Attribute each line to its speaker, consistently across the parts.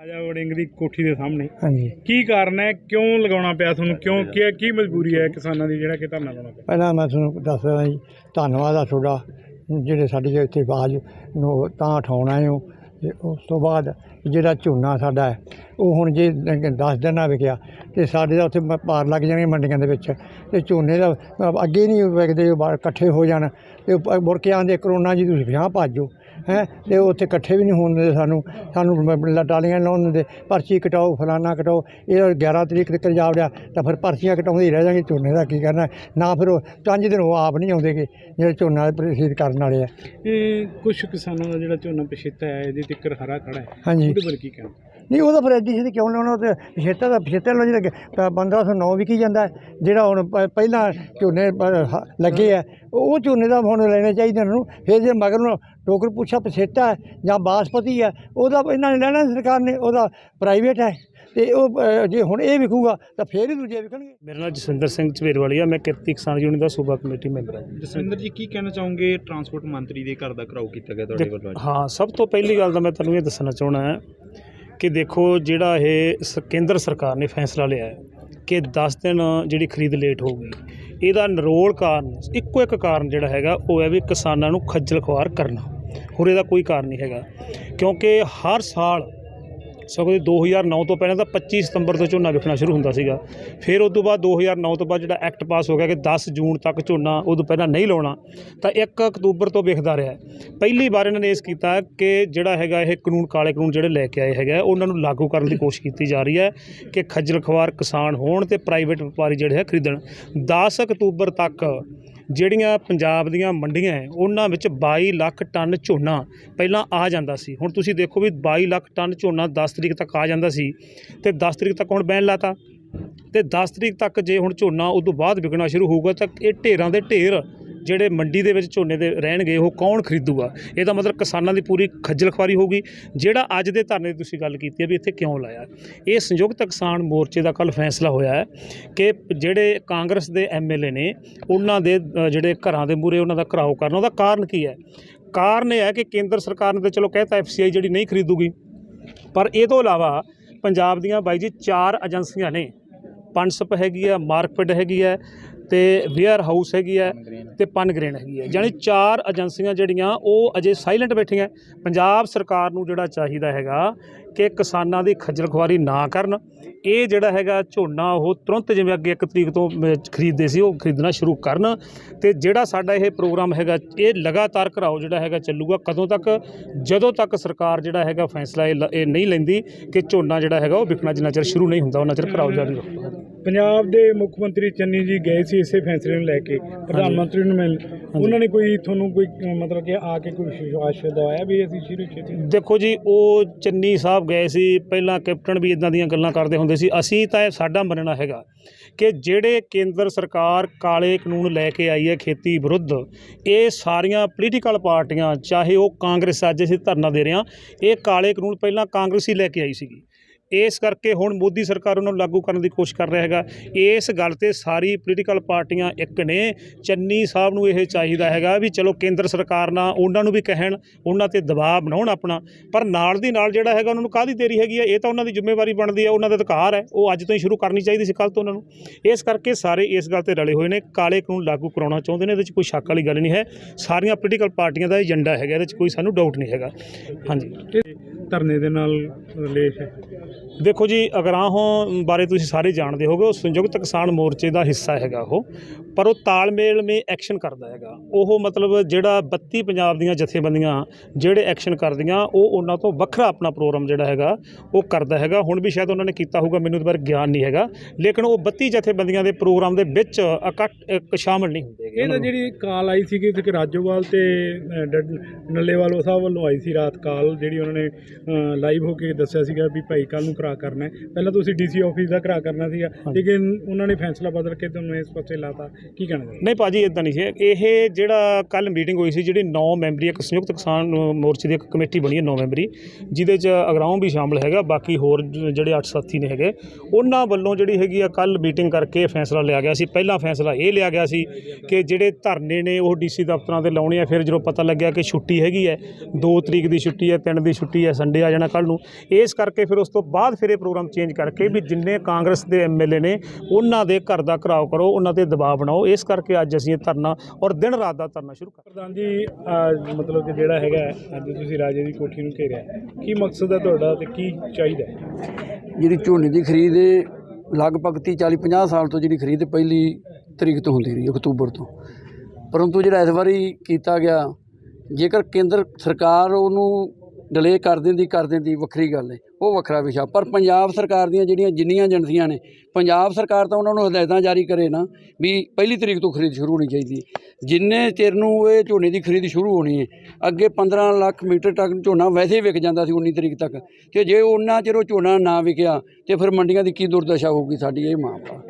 Speaker 1: ਰਾਜਾ ਵੜਿੰਗ ਦੀ ਕੋਠੀ ਦੇ ਸਾਹਮਣੇ।
Speaker 2: ਹਾਂਜੀ।
Speaker 1: ਕੀ ਕਾਰਨ ਹੈ? ਕਿਉਂ ਲਗਾਉਣਾ ਪਿਆ ਤੁਹਾਨੂੰ? ਕਿਉਂ ਕੀ ਕੀ ਮਜਬੂਰੀ ਹੈ ਕਿਸਾਨਾਂ ਦੀ ਜਿਹੜਾ ਕਿ ਧਰਨਾ ਲਾਉਣਾ ਪਿਆ?
Speaker 2: ਪਹਿਲਾਂ ਮੈਂ ਤੁਹਾਨੂੰ ਦੱਸਦਾ ਜੀ ਧੰਨਵਾਦ ਆ ਤੁਹਾਡਾ। ਜਿਹੜੇ ਸਾਡੀ ਇੱਥੇ ਆਵਾਜ਼ ਨੂੰ ਤਾਂ ਉਠਾਉਣਾ ਹੈ ਤੇ ਉਸ ਤੋਂ ਬਾਅਦ ਜਿਹੜਾ ਝੋਨਾ ਸਾਡਾ ਹੈ ਉਹ ਹੁਣ ਜੇ 10 ਦਿਨ ਨਾ ਵਿਕਿਆ ਤੇ ਸਾਡੇ ਦਾ ਉੱਥੇ ਪਾਰ ਲੱਗ ਜਾਣਗੇ ਮੰਡੀਆਂ ਦੇ ਵਿੱਚ। ਤੇ ਝੋਨੇ ਦਾ ਅੱਗੇ ਨਹੀਂ ਵਿਕਦੇ ਉਹ ਬਾਹਰ ਇਕੱਠੇ ਹੋ ਜਾਣ। ਤੇ ਉਹ ਮੁੜ ਕੇ ਆਂਦੇ ਕਰੋਨਾ ਜੀ ਤੁਸੀਂ ਵਿਆਹ ਭਾਜੋ ਹੈ ਤੇ ਉੱਥੇ ਇਕੱਠੇ ਵੀ ਨਹੀਂ ਹੋਣ ਦਿੰਦੇ ਸਾਨੂੰ। ਸਾਨੂੰ ਲਟਾਲੀਆਂ ਲਾਉਣ ਦਿੰਦੇ। ਪਰਚੀ ਕਟਾਓ ਫਲਾਨਾ ਕਟਾਓ। ਇਹ 11 ਤਰੀਕ ਤੱਕ ਜਾ ਵੜਿਆ ਤਾਂ ਫਿਰ ਪਰਚੀਆਂ ਕਟਾਉਂਦੇ ਹੀ ਰਹਿ ਜਾਣਗੇ। ਝੋਨੇ ਦਾ ਕੀ ਕਰਨਾ? ਨਾ ਫਿਰ ਉਹ ਪੰਜ ਦਿਨ ਉਹ ਆਪ ਨਹੀਂ ਆਉਂਦੇਗੇ ਜਿਹੜੇ ਝੋਨਾ ਪ੍ਰਸੀਦ ਕਰਨ ਵਾਲੇ ਆ।
Speaker 1: ਇਹ ਕੁਝ ਕਿਸਾਨਾਂ ਦਾ ਜਿਹੜਾ ਝੋਨਾ ਪਛੇਤਾ ਹੈ ਇਹਦੇ ਤਿੱਕਰ ਹਰਾ ਖੜਾ ਹੈ।
Speaker 2: ਹਾਂਜੀ।
Speaker 1: ਉਹਦੇ ਬਾਰੇ ਕੀ ਕਹਿਣਾ?
Speaker 2: ਨਹੀਂ ਉਹਦਾ ਫਿਰ ਐਡੀ ਸੀ ਕਿਉਂ ਲਾਉਣਾ? ਉਹ ਤੇ ਪਿਛੇਤਾ ਦਾ ਪਿਛੇਤਾ ਲੋ ਜਿਹੜਾ 1509 ਵਿਕੀ ਜਾਂਦਾ। ਜਿਹੜਾ ਹੁਣ ਪ- ਪਹਿਲਾਂ ਝੋਨੇ ਲੱਗੇ ਆ। ਉਹ ਝੋਨੇ ਦਾ ਹੁਣ ਲੈਣੇ ਚਾਹੀਦੇ ਉਹਨਾਂ। ਨੂੰ ਫਿਰ ਜੇ ਮਗਰ ਨੂੰ ਟੋਕਰ ਪੁੱਛਾ ਪਿਛੇਤਾ ਹੈ ਜਾਂ ਬਾਸਪਤੀ ਹੈ ਉਹਦਾ ਇਹਨਾਂ ਨੇ ਲੈਣਾ ਸਰਕਾਰ ਨੇ ਉਹਦਾ ਪ੍ਰਾਈਵੇਟ ਹੈ। ਤੇ ਉਹ ਜੇ ਹੁਣ ਇਹ ਵਿਕੂਗਾ ਤਾਂ ਫਿਰ ਹੀ ਦੂਜੇ ਵਿਕਣਗੇ।
Speaker 3: ਮੇਰਾ ਨਾਮ ਜਸਵਿੰਦਰ ਸਿੰਘ ਝਵੇਰਵਾਲੀਆ ਮੈਂ ਕਿਰਤੀ ਕਿਸਾਨ ਯੂਨੀਅਨ ਦਾ ਸੂਬਾ ਕਮੇਟੀ ਮੈਂਬਰ ਹਾਂ।
Speaker 4: ਜਸਵਿੰਦਰ ਜੀ ਕੀ ਕਹਿਣਾ ਚਾਹੋਗੇ? ਟਰਾਂਸਪੋਰਟ ਮੰਤਰੀ ਦੇ ਘਰ ਦਾ ਘਰਾਓ ਕੀਤਾ ਗਿਆ ਤੁਹਾਡੇ ਵੱਲੋਂ?
Speaker 3: ਹਾਂ ਸਭ ਤੋਂ ਪਹਿਲੀ ਗੱਲ ਤਾਂ ਮੈਂ ਤੁਹਾਨੂੰ ਇਹ ਦੱਸਣਾ ਚਾਹਣਾ ਹੈ ਕਿ ਦੇਖੋ ਜਿਹੜਾ ਇਹ ਸ- ਕੇਂਦਰ ਸਰਕਾਰ ਨੇ ਫੈਸਲਾ ਲਿਆ ਹੈ ਕਿ 10 ਦਿਨ ਜਿਹੜੀ ਖਰੀਦ ਲੇਟ ਹੋਊਗੀ ਇਹਦਾ ਨਿਰੋਲ ਕਾਰਨ, ਇੱਕੋ ਇੱਕ ਕਾਰਨ ਜਿਹੜਾ ਹੈਗਾ, ਉਹ ਹੈ ਵੀ ਕਿਸਾਨਾਂ ਨੂੰ ਖੱਜਲ ਖੁਆਰ ਕਰਨਾ। ਹੋਰ ਇਹਦਾ ਕੋਈ ਕਾਰਨ ਨਹੀਂ ਹੈਗਾ। ਕਿਉਂਕਿ ਹਰ ਸਾਲ ਸਗੋਂ ਇਹ 2009 ਤੋਂ ਪਹਿਲਾਂ ਤਾਂ 25 ਸਤੰਬਰ ਤੋਂ ਝੋਨਾ ਵਿਕਣਾ ਸ਼ੁਰੂ ਹੁੰਦਾ ਸੀਗਾ। ਫਿਰ ਉਸ ਤੋਂ ਬਾਅਦ 2009 ਤੋਂ ਬਾਅਦ ਜਿਹੜਾ ਐਕਟ ਪਾਸ ਹੋ ਗਿਆ ਕਿ 10 ਜੂਨ ਤੱਕ ਝੋਨਾ ਉਦੋਂ ਪਹਿਲਾਂ ਨਹੀਂ ਲਾਉਣਾ, ਤਾਂ 1 ਅਕਤੂਬਰ ਤੋਂ ਵਿਕਦਾ ਰਿਹਾ। ਪਹਿਲੀ ਵਾਰ ਇਹਨਾਂ ਨੇ ਇਸ ਕੀਤਾ ਕਿ ਜਿਹੜਾ ਹੈਗਾ ਇਹ ਕਾਨੂੰਨ, ਕਾਲੇ ਕਾਨੂੰਨ ਜਿਹੜੇ ਲੈ ਕੇ ਆਏ ਹੈਗੇ ਉਹਨਾਂ ਨੂੰ ਲਾਗੂ ਕਰਨ ਦੀ ਕੋਸ਼ਿਸ਼ ਕੀਤੀ ਜਾ ਰਹੀ ਹੈ ਕਿ ਖੱਜਲ ਖਵਾਰ ਕਿਸਾਨ ਹੋਣ ਤੇ ਪ੍ਰਾਈਵੇਟ ਵਪਾਰੀ ਜਿਹੜੇ ਹੈ ਖਰੀਦਣ। 10 ਅਕਤੂਬਰ ਤੱਕ ਜਿਹੜੀਆਂ ਪੰਜਾਬ ਦੀਆਂ ਮੰਡੀਆਂ ਹੈ, ਉਹਨਾਂ ਵਿੱਚ 22 ਲੱਖ ਟਨ ਝੋਨਾ ਪਹਿਲਾਂ ਆ ਜਾਂਦਾ ਸੀ। ਹੁਣ ਤੁਸੀਂ ਦੇਖੋ ਵੀ 22 ਲੱਖ ਟਨ ਝੋਨਾ 10 ਤਰੀਕ ਤੱਕ ਆ ਜਾਂਦਾ ਸੀ ਤੇ 10 ਤਰੀਕ ਤੱਕ ਹੁਣ ਬੈਨ ਲਾਤਾ। ਤੇ 10 ਤਰੀਕ ਤੱਕ ਜੇ ਹੁਣ ਝੋਨਾ ਉਦੋਂ ਬਾਅਦ ਵਿਕਣਾ ਸ਼ੁਰੂ ਹੋਊਗਾ ਤਾਂ ਇਹ ਢੇਰਾਂ ਦੇ ਢੇਰ ਜਿਹੜੇ ਮੰਡੀ ਦੇ ਵਿੱਚ ਝੋਨੇ ਦੇ ਰਹਿਣਗੇ, ਉਹ ਕੌਣ ਖਰੀਦੂਗਾ? ਇਹਦਾ ਮਤਲਬ ਕਿਸਾਨਾਂ ਦੀ ਪੂਰੀ ਖੱਜਲ ਖਵਾਰੀ ਹੋਊਗੀ ਜਿਹੜਾ ਅੱਜ ਦੇ ਧਰਨੇ ਦੀ ਤੁਸੀਂ ਗੱਲ ਕੀਤੀ ਹੈ ਵੀ ਇੱਥੇ ਕਿਉਂ ਲਾਇਆ? ਇਹ ਸੰਯੁਕਤ ਕਿਸਾਨ ਮੋਰਚੇ ਦਾ ਕੱਲ ਫੈਸਲਾ ਹੋਇਆ ਹੈ ਕਿ ਜਿਹੜੇ ਕਾਂਗਰਸ ਦੇ ਐਮਐਲਏ ਨੇ, ਉਹਨਾਂ ਦੇ ਜਿਹੜੇ ਘਰਾਂ ਦੇ ਮੂਰੇ ਉਹਨਾਂ ਦਾ ਘਰਾਓ ਕਰਨਾ, ਉਹਦਾ ਕਾਰਨ ਕੀ ਹੈ? ਕਾਰਨ ਇਹ ਹੈ ਕਿ ਕੇਂਦਰ ਸਰਕਾਰ ਨੇ ਤਾਂ ਚਲੋ ਕਹਿਤਾ ਐਫਸੀਆਈ ਜਿਹੜੀ ਨਹੀਂ ਖਰੀਦੂਗੀ। ਪਰ ਇਹ ਤੋਂ ਇਲਾਵਾ ਪੰਜਾਬ ਦੀਆਂ ਬਾਈ ਜੀ ਚਾਰ ਏਜੰਸੀਆਂ ਨੇ ਪਨਸਪ ਹੈਗੀ ਆ ਮਾਰਕਫੈਡ ਹੈਗੀ ਹੈ ਤੇ ਵੇਅਰ ਹਾਊਸ ਹੈਗੀ ਹੈ ਤੇ ਪਨਗ੍ਰੇਨ ਹੈਗੀ ਹੈ। ਯਾਨੀ ਚਾਰ ਏਜੰਸੀਆਂ ਜਿਹੜੀਆਂ ਉਹ ਅਜੇ ਸਾਇਲੈਂਟ ਬੈਠੀਆਂ ਪੰਜਾਬ ਸਰਕਾਰ ਨੂੰ ਜਿਹੜਾ ਚਾਹੀਦਾ ਹੈਗਾ ਕਿ ਕਿਸਾਨਾਂ ਦੀ ਖੱਜਲ ਖੁਆਰੀ ਨਾ ਕਰਨ। ਇਹ ਜਿਹੜਾ ਹੈਗਾ ਝੋਨਾ ਉਹ ਤੁਰੰਤ ਜਿਵੇਂ ਅੱਗੇ ਇੱਕ ਤਰੀਕ ਤੋਂ ਖਰੀਦਦੇ ਸੀ ਉਹ ਖਰੀਦਣਾ ਸ਼ੁਰੂ ਕਰਨ। ਤੇ ਜਿਹੜਾ ਸਾਡਾ ਇਹ ਪ੍ਰੋਗਰਾਮ ਹੈਗਾ ਇਹ ਲਗਾਤਾਰ ਘਰਾਓ ਜਿਹੜਾ ਹੈਗਾ ਚੱਲੂਗਾ। ਕਦੋਂ ਤੱਕ? ਜਦੋਂ ਤੱਕ ਸਰਕਾਰ ਜਿਹੜਾ ਹੈਗਾ ਫੈਸਲਾ ਇਹ ਨਹੀਂ ਲੈਂਦੀ ਕਿ ਝੋਨਾ ਜਿਹੜਾ ਹੈਗਾ ਉਹ ਵਿਕਣਾ ਜਿੰਨਾ ਚਿਰ ਸ਼ੁਰੂ ਨਹੀਂ ਹੁੰਦਾ ਉਹਨਾਂ ਚਿਰ ਘਰਾਓ ਜਾਰੀ ਰਹੂਗਾ
Speaker 1: ਪੰਜਾਬ ਦੇ ਮੁੱਖ ਮੰਤਰੀ ਚੰਨੀ ਜੀ ਗਏ ਸੀ ਇਸੇ ਫੈਸਲੇ ਨੂੰ ਲੈ ਕੇ ਪ੍ਰਧਾਨ ਮੰਤਰੀ ਨੂੰ ਮਿਲ ਉਹਨਾਂ ਨੇ ਕੋਈ ਤੁਹਾਨੂੰ ਕੋਈ ਮਤਲਬ ਕਿ ਆ ਕੇ ਕੋਈ ਵਿਸ਼ਵਾਸ ਦਵਾਇਆ ਵੀ ਅਸੀਂ ਸ਼ੁਰੂ ਛੇਤੀ
Speaker 3: ਦੇਖੋ ਜੀ ਉਹ ਚੰਨੀ ਸਾਹਿਬ ਗਏ ਸੀ ਪਹਿਲਾਂ ਕੈਪਟਨ ਵੀ ਇਦਾਂ ਦੀਆਂ ਗੱਲਾਂ ਕਰਦੇ ਹੁੰਦੇ ਸੀ। ਅਸੀਂ ਤਾਂ ਇਹ ਸਾਡਾ ਮੰਨਣਾ ਹੈਗਾ ਕਿ ਜਿਹੜੇ ਕੇਂਦਰ ਸਰਕਾਰ ਕਾਲੇ ਕਾਨੂੰਨ ਲੈ ਕੇ ਆਈ ਹੈ ਖੇਤੀ ਵਿਰੁੱਧ ਇਹ ਸਾਰੀਆਂ ਪੋਲੀਟੀਕਲ ਪਾਰਟੀਆਂ ਚਾਹੇ ਉਹ ਕਾਂਗਰਸ ਅੱਜ ਅਸੀਂ ਧਰਨਾ ਦੇ ਰਹੇ ਹਾਂ ਇਹ ਕਾਲੇ ਕਾਨੂੰਨ ਪਹਿਲਾਂ ਕਾਂਗਰਸ ਹੀ ਲੈ ਕੇ ਆਈ ਸੀਗੀ। ਇਸ ਕਰਕੇ ਹੁਣ ਮੋਦੀ ਸਰਕਾਰ ਉਹਨਾਂ ਨੂੰ ਲਾਗੂ ਕਰਨ ਦੀ ਕੋਸ਼ਿਸ਼ ਕਰ ਰਿਹਾ ਹੈਗਾ। ਇਸ ਗੱਲ ਤੇ ਸਾਰੀ ਪੋਲੀਟੀਕਲ ਪਾਰਟੀਆਂ ਇੱਕ ਨੇ। ਚੰਨੀ ਸਾਹਿਬ ਨੂੰ ਇਹ ਚਾਹੀਦਾ ਹੈਗਾ ਵੀ ਚਲੋ ਕੇਂਦਰ ਸਰਕਾਰ ਨਾਲ ਉਹਨਾਂ ਨੂੰ ਵੀ ਕਹਿਣ, ਉਹਨਾਂ ਤੇ ਦਬਾਅ ਬਣਾਉਣ ਆਪਣਾ। ਪਰ ਨਾਲ ਦੀ ਨਾਲ ਜਿਹੜਾ ਹੈਗਾ ਉਹਨਾਂ ਨੂੰ ਕਾਹਦੀ ਦੇਰੀ ਹੈਗੀ ਹੈ ਇਹ ਤਾਂ ਉਹਨਾਂ ਦੀ ਜ਼ਿੰਮੇਵਾਰੀ ਬਣਦੀ ਹੈ ਉਹਨਾਂ ਦਾ ਅਧਿਕਾਰ ਹੈ। ਉਹ ਅੱਜ ਤੋਂ ਹੀ ਸ਼ੁਰੂ ਕਰਨੀ ਚਾਹੀਦੀ ਸੀ ਕੱਲ ਤੋਂ ਉਹਨਾਂ ਨੂੰ। ਇਸ ਕਰਕੇ ਸਾਰੇ ਇਸ ਗੱਲ ਤੇ ਰਲੇ ਹੋਏ ਨੇ। ਕਾਲੇ ਕਾਨੂੰਨ ਲਾਗੂ ਕਰਾਉਣਾ ਚਾਹੁੰਦੇ ਨੇ, ਇਹਦੇ ਵਿੱਚ ਕੋਈ ਸ਼ੱਕ ਵਾਲੀ ਗੱਲ ਨਹੀਂ ਹੈ। ਸਾਰੀਆਂ ਪੋਲੀਟੀਕਲ ਪਾਰਟੀਆਂ ਦਾ ਏਜੰਡਾ ਹੈਗਾ, ਇਹਦੇ ਵਿੱਚ ਕੋਈ ਸਾਨੂੰ ਡਾਊਟ ਨਹੀਂ ਹੈਗਾ। ਹਾਂਜੀ।
Speaker 1: ਧਰਨੇ ਦੇ ਨਾਲ ਰਿਲੇਸ਼
Speaker 3: ਦੇਖੋ ਜੀ ਅਗਰਾਹੋਂ ਬਾਰੇ ਤੁਸੀਂ ਸਾਰੇ ਜਾਣਦੇ ਹੋਗੇ ਉਹ ਸੰਯੁਕਤ ਕਿਸਾਨ ਮੋਰਚੇ ਦਾ ਹਿੱਸਾ ਹੈਗਾ ਉਹ ਪਰ ਉਹ ਤਾਲਮੇਲ ਮੇ ਐਕਸ਼ਨ ਕਰਦਾ ਹੈਗਾ। ਉਹ ਮਤਲਬ ਜਿਹੜਾ 32 ਪੰਜਾਬ ਦੀਆਂ ਜਥੇਬੰਦੀਆਂ ਜਿਹੜੇ ਐਕਸ਼ਨ ਕਰਦੀਆਂ ਉਹ ਉਹਨਾਂ ਤੋਂ ਵੱਖਰਾ ਆਪਣਾ ਪ੍ਰੋਗਰਾਮ ਜਿਹੜਾ ਹੈਗਾ ਉਹ ਕਰਦਾ ਹੈਗਾ। ਹੁਣ ਵੀ ਸ਼ਾਇਦ ਉਹਨਾਂ ਨੇ ਕੀਤਾ ਹੋਊਗਾ ਮੈਨੂੰ ਇਹਦੇ ਬਾਰੇ ਗਿਆਨ ਨਹੀਂ ਹੈਗਾ। ਲੇਕਿਨ ਉਹ 32 ਜਥੇਬੰਦੀਆਂ ਦੇ ਪ੍ਰੋਗਰਾਮ ਦੇ ਵਿੱਚ ਇਕੱਠ ਇੱਕ ਸ਼ਾਮਲ ਨਹੀਂ ਹੁੰਦੇ
Speaker 1: ਇਹ ਤਾਂ। ਜਿਹੜੀ ਕਾਲ ਆਈ ਸੀਗੀ ਕਿ ਰਾਜੋਵਾਲ ਤੇ ਨੱਲੇਵਾਲ ਸਾਹਿਬ ਵੱਲੋਂ ਆਈ ਸੀ ਰਾਤ ਕਾਲ ਜਿਹੜੀ ਉਹਨਾਂ ਨੇ ਲਾਈਵ ਹੋ ਕੇ ਦੱਸਿਆ ਸੀਗਾ ਵੀ ਭਾਈ ਕੱਲ ਤੁਹਾਨੂੰ ਕਰਾ ਕਰਨਾ ਹੈ। ਪਹਿਲਾਂ ਤੁਸੀਂ ਡੀਸੀ ਆਫਿਸ ਦਾ ਕਰਾ ਕਰਨਾ ਸੀਗਾ। ਲੇਕਿਨ ਉਹਨਾਂ ਨੇ ਫੈਸਲਾ ਬਦਲ ਕੇ ਤੁਹਾਨੂੰ ਇਸ ਪਾਸੇ ਲਾਤਾ। ਕੀ ਕਹਿਣਾ ਚਾਹੁੰਦੇ
Speaker 3: ਨਹੀਂ ਭਾਜੀ ਇਦਾਂ ਨਹੀਂ ਸੀ। ਇਹ ਜਿਹੜਾ ਕੱਲ ਮੀਟਿੰਗ ਹੋਈ ਸੀ ਜਿਹੜੀ 9 ਮੈਂਬਰੀ ਇੱਕ ਸੰਯੁਕਤ ਕਿਸਾਨ ਮੋਰਚੇ ਦੀ ਇੱਕ ਕਮੇਟੀ ਬਣੀ ਹੈ 9 ਮੈਂਬਰੀ ਜਿਹਦੇ ਚ ਅਗਰਾਉਂ ਵੀ ਸ਼ਾਮਲ ਹੈਗਾ ਬਾਕੀ ਹੋਰ ਜਿਹੜੇ 8 ਸਾਥੀ ਨੇ ਹੈਗੇ ਉਹਨਾਂ ਵੱਲੋਂ ਜਿਹੜੀ ਹੈਗੀ ਆ ਕੱਲ ਮੀਟਿੰਗ ਕਰਕੇ ਫੈਸਲਾ ਲਿਆ ਗਿਆ ਸੀ। ਪਹਿਲਾ ਫੈਸਲਾ ਇਹ ਲਿਆ ਗਿਆ ਸੀ ਕਿ ਜਿਹੜੇ ਧਰਨੇ ਨੇ ਉਹ ਡੀਸੀ ਦਫ਼ਤਰਾਂ ਤੇ ਲਾਉਣੇ ਆ। ਫਿਰ ਜਦੋਂ ਪਤਾ ਲੱਗਿਆ ਕਿ ਛੁੱਟੀ ਹੈਗੀ ਹੈ 2 ਤਰੀਕ ਦੀ ਛੁੱਟੀ ਹੈ 3 ਦੀ ਛੁੱਟੀ ਹੈ ਸੰਡੇ ਆ ਜਾਣਾ ਕੱਲ ਨੂੰ। ਇਸ ਕਰਕੇ ਫਿਰ ਉਸ ਤੋਂ ਬਾਅਦ ਫਿਰ ਇਹ ਪ੍ਰੋਗਰਾਮ ਚੇਂਜ ਕਰਕੇ ਵੀ ਜਿੰਨੇ ਕਾਂਗਰਸ ਦੇ ਐਮਐਲਏ ਨੇ ਉਹਨਾਂ ਦੇ ਘਰ ਦਾ ਘਰਾਓ ਕਰੋ ਉਹਨਾਂ ਤੇ ਦਬਾਅ ਬਣਾਓ ਇਸ ਕਰਕੇ ਅੱਜ ਅਸੀਂ ਇਹ ਧਰਨਾ ਔਰ ਦਿਨ ਰਾਤ ਦਾ ਧਰਨਾ ਸ਼ੁਰੂ ਕਰ
Speaker 1: ਪ੍ਰਧਾਨ ਜੀ ਮਤਲਬ ਕਿ ਜਿਹੜਾ ਹੈਗਾ ਅੱਜ ਤੁਸੀਂ ਰਾਜੇ ਦੀ ਕੋਠੀ ਨੂੰ ਘੇਰਿਆ। ਕੀ ਮਕਸਦ ਹੈ ਤੁਹਾਡਾ ਤੇ ਕੀ ਚਾਹੀਦਾ ਹੈ
Speaker 5: ਜਿਹੜੀ ਝੋਨੇ ਦੀ ਖਰੀਦ ਲਗਭਗ 30 40 50 ਸਾਲ ਤੋਂ ਜਿਹੜੀ ਖਰੀਦ ਪਹਿਲੀ ਤਰੀਕ ਤੋਂ ਹੁੰਦੀ ਰਹੀ ਅਕਤੂਬਰ ਤੋਂ ਪਰੰਤੂ ਜਿਹੜਾ ਇਸ ਵਾਰੀ ਕੀਤਾ ਗਿਆ ਜੇਕਰ ਕੇਂਦਰ ਸਰਕਾਰ ਉਹਨੂੰ ਡਿਲੇ ਕਰ ਦਿੰਦੀ ਕਰ ਦਿੰਦੀ, ਵੱਖਰੀ ਗੱਲ ਹੈ ਉਹ ਵੱਖਰਾ ਵਿਸ਼ਾ। ਪਰ ਪੰਜਾਬ ਸਰਕਾਰ ਦੀਆਂ ਜਿਹੜੀਆਂ ਜਿੰਨੀਆਂ ਏਜੰਸੀਆਂ ਨੇ, ਪੰਜਾਬ ਸਰਕਾਰ ਤਾਂ ਉਹਨਾਂ ਨੂੰ ਹਦਾਇਤਾਂ ਜਾਰੀ ਕਰੇ ਨਾ, ਵੀ ਪਹਿਲੀ ਤਰੀਕ ਤੋਂ ਖਰੀਦ ਸ਼ੁਰੂ ਹੋਣੀ ਚਾਹੀਦੀ ਜਿੰਨੇ ਚਿਰ ਨੂੰ ਇਹ ਝੋਨੇ ਦੀ ਖਰੀਦ ਸ਼ੁਰੂ ਹੋਣੀ ਹੈ ਅੱਗੇ 15 ਲੱਖ ਮੀਟਰ ਤੱਕ ਝੋਨਾ ਵੈਸੇ ਹੀ ਵਿਕ ਜਾਂਦਾ ਸੀ 19 ਤਰੀਕ ਤੱਕ, ਤੇ ਜੇ ਉਹਨਾਂ ਚਿਰ ਉਹ ਝੋਨਾ ਨਾ ਵਿਕਿਆ, ਤੇ ਫਿਰ ਮੰਡੀਆਂ ਦੀ ਕੀ ਦੁਰਦਸ਼ਾ ਹੋਊਗੀ ਸਾਡੀ, ਇਹ ਮਾਮਲਾ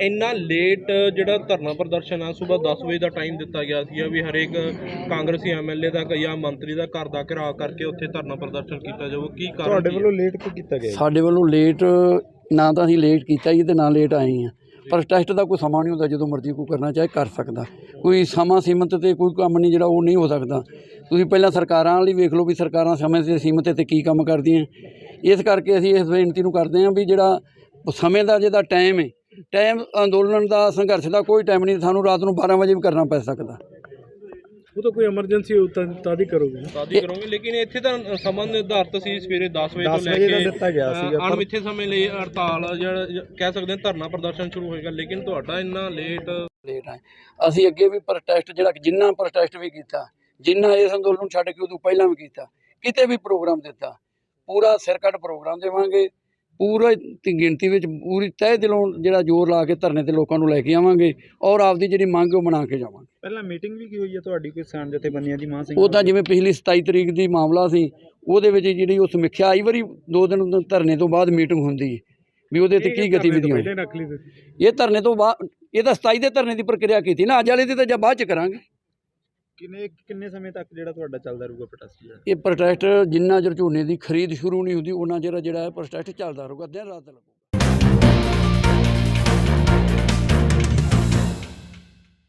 Speaker 6: ਇੰਨਾ ਲੇਟ ਜਿਹੜਾ ਧਰਨਾ ਪ੍ਰਦਰਸ਼ਨ ਆ ਸਵੇਰ 10 ਵਜੇ ਦਾ ਟਾਈਮ ਦਿੱਤਾ ਗਿਆ ਸੀ ਵੀ ਹਰੇਕ ਕਾਂਗਰਸੀ ਐਮਐਲਏ ਦਾ ਜਾਂ ਮੰਤਰੀ ਦਾ ਘਰ ਦਾ ਘਿਰਾਓ ਕਰਕੇ ਉੱਥੇ ਧਰਨਾ ਪ੍ਰਦਰਸ਼ਨ ਕੀਤਾ ਜਾਊ। ਕੀ ਕਾਰਨ
Speaker 1: ਤੁਹਾਡੇ? ਵੱਲੋਂ ਲੇਟ ਕਿਉਂ ਕੀਤਾ ਗਿਆ?
Speaker 5: ਸਾਡੇ ਵੱਲੋਂ ਲੇਟ ਨਾ ਤਾਂ ਅਸੀਂ ਲੇਟ ਕੀਤਾ ਜੀ ਤੇ ਨਾ ਲੇਟ ਆਏ ਹਾਂ। ਪਰ ਟੈਸਟ ਦਾ ਕੋਈ ਸਮਾਂ ਨਹੀਂ ਹੁੰਦਾ ਜਦੋਂ ਮਰਜ਼ੀ ਕੋਈ ਕਰਨਾ ਚਾਹੇ ਕਰ ਸਕਦਾ। ਕੋਈ ਸਮਾਂ ਸੀਮਤ ਤੇ ਕੋਈ ਕੰਮ ਨਹੀਂ ਜਿਹੜਾ ਉਹ ਨਹੀਂ ਹੋ ਸਕਦਾ। ਤੁਸੀਂ ਪਹਿਲਾਂ ਸਰਕਾਰਾਂ ਵਾਲੀ ਵੇਖ ਲਓ ਵੀ ਸਰਕਾਰਾਂ ਸਮੇਂ ਦੇ ਸੀਮਤ ਤੇ ਕੀ ਕੰਮ ਕਰਦੀਆਂ। ਇਸ ਕਰਕੇ ਅਸੀਂ ਇਸ ਬੇਨਤੀ ਨੂੰ ਕਰਦੇ ਹਾਂ ਵੀ ਜਿਹੜਾ ਸਮੇਂ ਦਾ ਜਿਹਦਾ ਟਾਈਮ ਹੈ ਟਾਈਮ ਅੰਦੋਲਨ ਦਾ ਸੰਘਰਸ਼ ਦਾ ਕੋਈ ਟਾਈਮ ਨਹੀਂ ਸਾਨੂੰ ਰਾਤ ਨੂੰ 12 ਵਜੇ ਵੀ ਕਰਨਾ ਪੈ ਸਕਦਾ।
Speaker 1: ਉਹ ਤਾਂ ਕੋਈ ਐਮਰਜੈਂਸੀ ਹੋ ਤਾਂ ਤਾਂ ਹੀ ਕਰੋਗੇ
Speaker 6: ਕਰੋਗੇ ਲੇਕਿਨ ਇੱਥੇ ਤਾਂ ਸਮਾਂ ਨਿਰਧਾਰਿਤ ਸੀ ਸਵੇਰੇ 10 ਵਜੇ ਤੋਂ
Speaker 1: 10
Speaker 6: ਲੈ ਕੇ
Speaker 1: ਦਿੱਤਾ ਗਿਆ ਪਰ-
Speaker 6: ਅਣਮਿੱਥੇ ਸਮੇਂ ਲਈ ਹੜਤਾਲ ਜਿਹੜਾ ਜ- ਕਹਿ ਸਕਦੇ ਹਾਂ ਧਰਨਾ ਪ੍ਰਦਰਸ਼ਨ ਸ਼ੁਰੂ ਹੋਏਗਾ ਲੇਕਿਨ ਤੁਹਾਡਾ ਇੰਨਾ ਲੇਟ
Speaker 5: ਲੇਟ ਆਏ ਅਸੀਂ ਅੱਗੇ ਵੀ ਪ੍ਰੋਟੈਸਟ ਜਿਹੜਾ ਜਿੰਨਾ ਪ੍ਰੋਟੈਸਟ ਵੀ ਕੀਤਾ ਜਿੰਨਾ ਇਸ ਅੰਦੋਲਨ ਨੂੰ ਛੱਡ ਕੇ ਉਦੋਂ ਪਹਿਲਾਂ ਵੀ ਕੀਤਾ ਕਿਤੇ ਵੀ ਪ੍ਰੋਗਰਾਮ ਦਿੱਤਾ ਪੂਰਾ ਸਿਰਕੱਢ ਪ੍ਰੋਗਰਾਮ ਦੇਵਾਂਗੇ। ਪੂਰਾ ਗਿਣਤੀ ਵਿੱਚ ਪੂਰੀ ਤਹਿ ਦਿਲੋਂ ਜਿਹੜਾ ਜ਼ੋਰ ਲਾ ਕੇ ਧਰਨੇ ਤੇ ਲੋਕਾਂ ਨੂੰ ਲੈ ਕੇ ਆਵਾਂਗੇ ਔਰ ਆਪਦੀ ਜਿਹੜੀ ਮੰਗ ਉਹ ਬਣਾ ਕੇ ਜਾਵਾਂਗੇ।
Speaker 4: ਪਹਿਲਾਂ ਮੀਟਿੰਗ ਵੀ ਕੀ ਹੋਈ ਹੈ ਤੁਹਾਡੀ ਕੋਈ ਕਿਸਾਨ ਜਥੇਬੰਦੀਆਂ ਦੀ ਮਾਂ ਸਿੰਘ
Speaker 5: ਉਹ ਤਾਂ ਜਿਵੇਂ ਪਿਛਲੀ 27 ਤਰੀਕ ਦੀ ਮਾਮਲਾ ਸੀ ਉਹਦੇ ਵਿੱਚ ਜਿਹੜੀ ਉਹ ਸਮੀਖਿਆ ਆਈ ਵਾਰੀ ਦੋ ਦਿਨ ਧਰਨੇ ਤੋਂ ਬਾਅਦ ਮੀਟਿੰਗ ਹੁੰਦੀ ਹੈ ਵੀ ਉਹਦੇ ਤੇ ਕੀ ਗਤੀਵਿਧੀਆਂ ਇਹ ਧਰਨੇ ਤੋਂ ਬਾਅਦ ਇਹ ਤਾਂ 27 ਦੇ ਧਰਨੇ ਦੀ ਪ੍ਰਕਿਰਿਆ ਕੀਤੀ ਨਾ ਅੱਜ ਵਾਲੇ ਦੀ ਤਾਂ ਜਾਂ ਬਾਅਦ ਚ ਕਰਾਂਗੇ।
Speaker 4: ਕਿੰਨੇ ਕਿੰਨੇ ਸਮੇਂ ਤੱਕ ਜਿਹੜਾ ਤੁਹਾਡਾ ਚੱਲਦਾ ਰਹੂਗਾ ਪ੍ਰੋਟੈਸਟ ਜਿਹੜਾ?
Speaker 5: ਇਹ ਪ੍ਰੋਟੈਸਟ ਜਿੰਨਾ ਚਿਰ ਝੋਨੇ ਦੀ ਖਰੀਦ ਸ਼ੁਰੂ ਨਹੀਂ ਹੁੰਦੀ, ਉਹਨਾਂ ਚਿਰ ਜਿਹੜਾ ਹੈ ਪ੍ਰੋਟੈਸਟ ਚੱਲਦਾ ਰਹੂਗਾ, ਦਿਨ ਰਾਤ ਲੱਗੂ।